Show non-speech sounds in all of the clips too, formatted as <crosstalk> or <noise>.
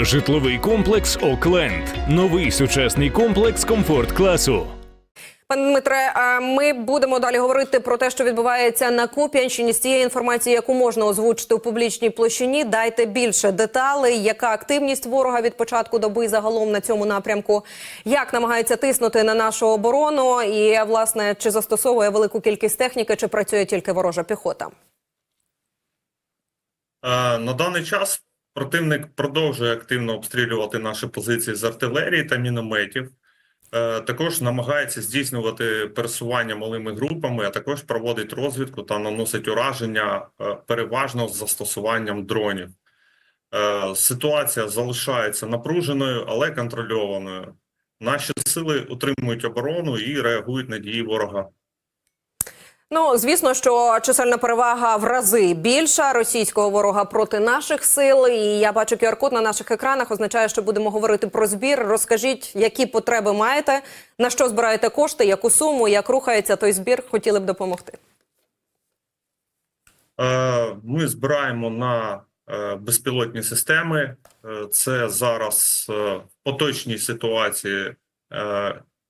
Житловий комплекс Окленд. Новий сучасний комплекс комфорт класу. Пане Дмитре, ми будемо далі говорити про те, що відбувається на Куп'янщині. З тієї інформації, яку можна озвучити у публічній площині, дайте більше деталей. Яка активність ворога від початку доби загалом на цьому напрямку? Як намагається тиснути на нашу оборону? І власне чи застосовує велику кількість техніки, чи працює тільки ворожа піхота? Е, На даний час противник продовжує активно обстрілювати наші позиції з артилерії та мінометів. Е, Також намагається здійснювати пересування малими групами, а також проводить розвідку та наносить ураження е, переважно з застосуванням дронів. Е, Ситуація залишається напруженою, але контрольованою. Наші сили утримують оборону і реагують на дії ворога. Ну звісно, що чисельна перевага в рази більша російського ворога проти наших сил. І я бачу QR-код на наших екранах. Означає, що будемо говорити про збір. Розкажіть, які потреби маєте, на що збираєте кошти, яку суму, як рухається той збір. Хотіли б допомогти. Е, Ми збираємо на е, безпілотні системи. Е, Це зараз в поточній ситуації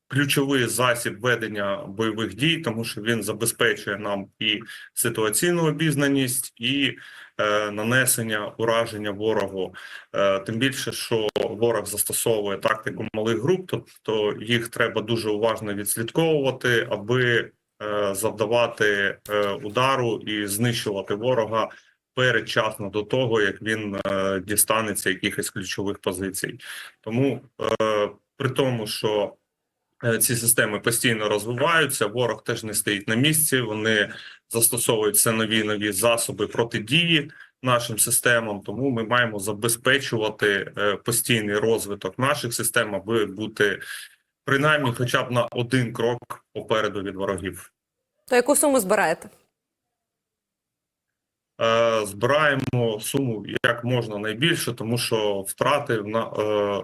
ключовий засіб ведення бойових дій, тому що він забезпечує нам і ситуаційну обізнаність, і е, нанесення ураження ворогу. Е, Тим більше, що ворог застосовує тактику малих груп, тобто їх треба дуже уважно відслідковувати, аби е, завдавати е, удару і знищувати ворога передчасно до того, як він е, дістанеться якихось ключових позицій. Тому е, при тому, що ці системи постійно розвиваються, ворог теж не стоїть на місці. Вони застосовують все нові нові засоби протидії нашим системам. Тому ми маємо забезпечувати е, постійний розвиток наших систем, аби бути принаймні, хоча б на один крок попереду від ворогів. То яку суму збираєте? Е, збираємо суму як можна найбільше, тому що втрати на е,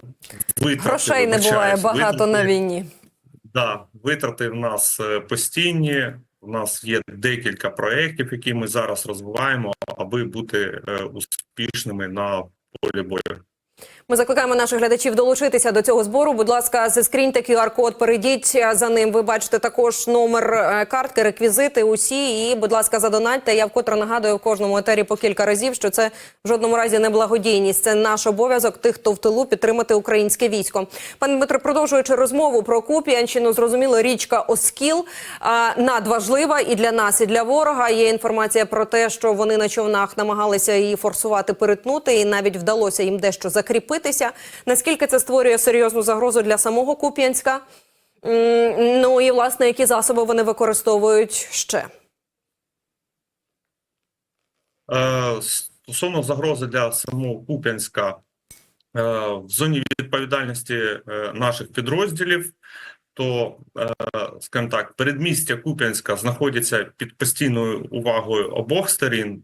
витрати, Грошей не буває багато на війні. Да, витрати в нас е, постійні. У нас є декілька проєктів, які ми зараз розвиваємо, аби бути е, успішними на полі бою. Ми закликаємо наших глядачів долучитися до цього збору. Будь ласка, заскріньте QR-код, перейдіть е, за ним. Ви бачите також номер е, картки, реквізити усі. І, будь ласка, задонатьте. Я вкотре нагадую в кожному етері по кілька разів, що це в жодному разі не благодійність. Це наш обов'язок тих, хто в тилу підтримати українське військо. Пане Дмитро, продовжуючи розмову про Куп'янщину, зрозуміло, річка Оскіл надважлива і для нас, і для ворога. Є інформація про те, що вони на човнах намагалися її форсувати, перетнути, і навіть вдалося їм дещо закріпитися. Наскільки це створює серйозну загрозу для самого Куп'янська? Ну і власне, які засоби вони використовують ще? Е, Стосовно загрози для самого Куп'янська е, в зоні відповідальності е, наших підрозділів, то, скажімо так, передмістя Куп'янська знаходяться під постійною увагою обох сторін.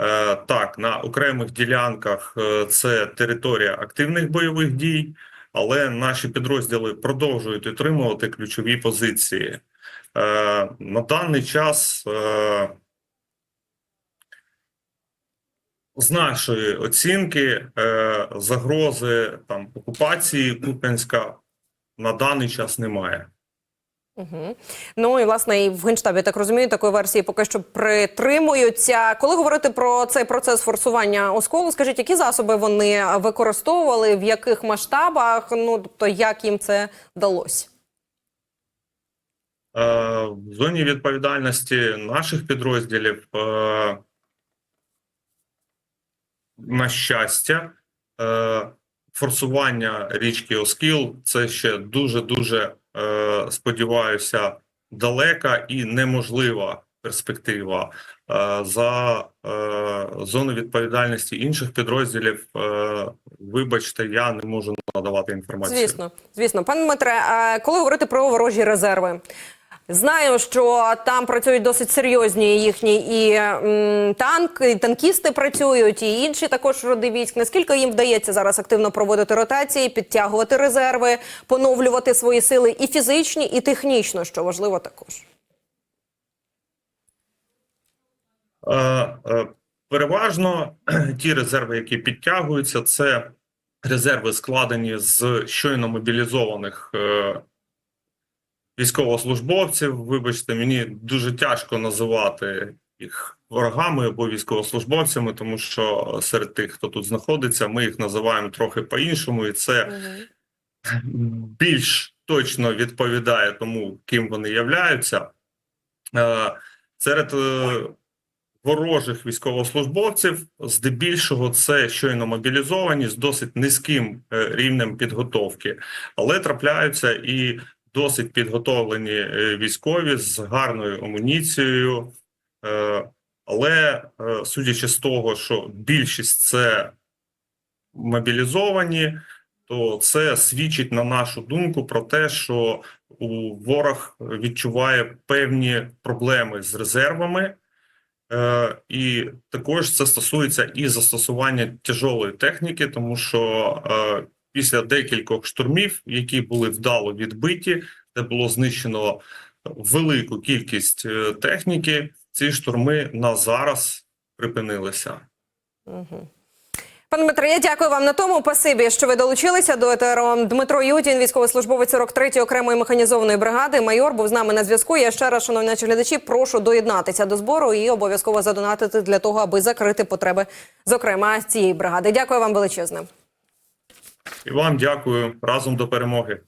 Е, Так, на окремих ділянках е, це територія активних бойових дій, але наші підрозділи продовжують утримувати ключові позиції. Е, На даний час з нашої оцінки загрози там окупації Куп'янська на даний час немає. Угу. Ну і власне і в генштабі так розумію, такої версії поки що притримуються. Коли говорити про цей процес форсування осколу, скажіть, які засоби вони використовували, в яких масштабах? Ну тобто, як їм це вдалося? Е, В зоні відповідальності наших підрозділів, е, на щастя, е, форсування річки Оскіл це ще дуже дуже сподіваюся далека і неможлива перспектива. Е, За е, зону відповідальності інших підрозділів, е, вибачте, я не можу надавати інформацію. Звісно, звісно, пане Дмитре, коли говорити про ворожі резерви. Знаю, що там працюють досить серйозні їхні і м, танк, і танкісти працюють, і інші також роди військ. Наскільки їм вдається зараз активно проводити ротації, підтягувати резерви, поновлювати свої сили і фізичні, і технічно, що важливо також. Е, е, Переважно <clears throat> ті резерви, які підтягуються, це резерви складені з щойно мобілізованих е, військовослужбовців. Вибачте, мені дуже тяжко називати їх ворогами або військовослужбовцями, тому що серед тих, хто тут знаходиться, ми їх називаємо трохи по-іншому, і це більш точно відповідає тому, ким вони являються. Е, Серед е, ворожих військовослужбовців, здебільшого, це щойно мобілізовані з досить низьким е, рівнем підготовки, але трапляються і досить підготовлені е, військові з гарною амуніцією. Е, Але е, судячи з того, що більшість це мобілізовані, то це свідчить на нашу думку про те, що у ворог відчуває певні проблеми з резервами, і також це стосується і застосування тяжолої техніки, тому що після декількох штурмів, які були вдало відбиті, де було знищено велику кількість е, техніки, ці штурми на зараз припинилися. Пане Дмитро, я дякую вам на тому. Пасибі, що ви долучилися до етеру. Дмитро Ютін, військовослужбовець 43-ї окремої механізованої бригади. Майор був з нами на зв'язку. Я ще раз, шановні наші глядачі, прошу доєднатися до збору і обов'язково задонатити для того, аби закрити потреби, зокрема цієї бригади. Дякую вам величезне. І вам дякую разом до перемоги.